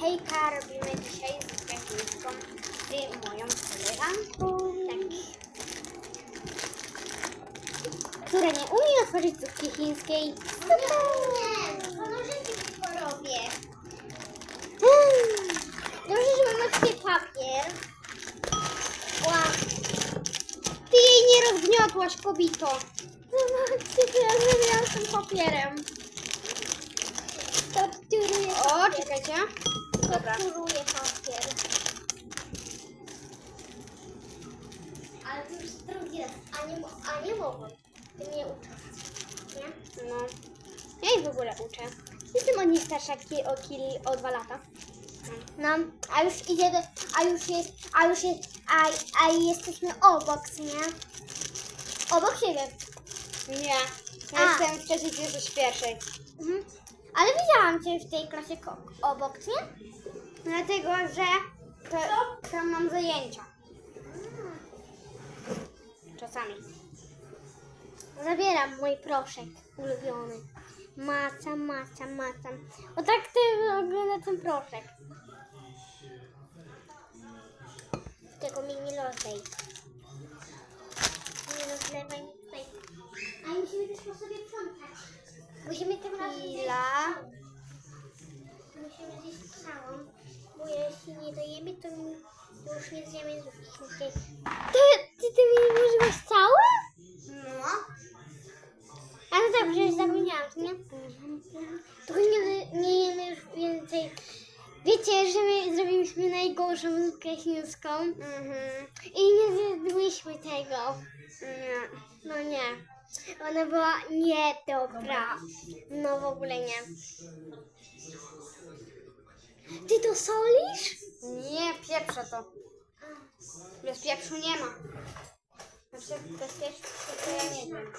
Hejka, robimy dzisiaj zupę chińską z moją koleżanką, tak. która nie umie otworzyć zupki chińskiej. Nie, ponożynki tylko robię. Hmm. Dobrze, że mamy tutaj papier. Ła. Ty jej nie rozgniotłaś, kobito. Zobaczcie, ja zrobiłam z tym papierem. O, czekajcie. Dobra. Torturuję papier. Ale to już drugi raz. A nie, mo- a nie mogłem. Ty mnie uczysz. Nie? No. Ja jej w ogóle uczę. Jestem od niej starsza ki- o, kil, o dwa lata. No, a już idzie do, a już jest, a już jest, a, a jesteśmy obok, nie? Obok siebie. Nie. Ja A. jestem w trzeciej, ty jesteś w pierwszej. Mhm. Ale widziałam cię w tej klasie ko- obok, nie? Dlatego, że to, tam mam zajęcia. Czasami. Zabieram mój proszek ulubiony. Macam, macam, macam. O tak ty wygląda ten proszek. Tego mi nie rozlej. Nie rozlewaj mi tutaj. A musimy też po sobie sprzątać. Musimy tym razem Chwila. Musimy zjeść całą, bo jeśli nie dojemy, to już nie zjemy zupki. Ty, ty, ty mi nie włożyłaś całe? No. A no tak, przecież zapomniałam, nie? Tylko nie, nie jemy już więcej. Wiecie, że my zrobiliśmy najgorszą zupkę chińską Mhm. i nie zjedliśmy tego. Nie. No nie. Ona była niedobra. No w ogóle nie. To solisz? Nie, pieprze to. Bez pieprzu nie ma. Znaczy, bez pieprzu to ja nie wiem.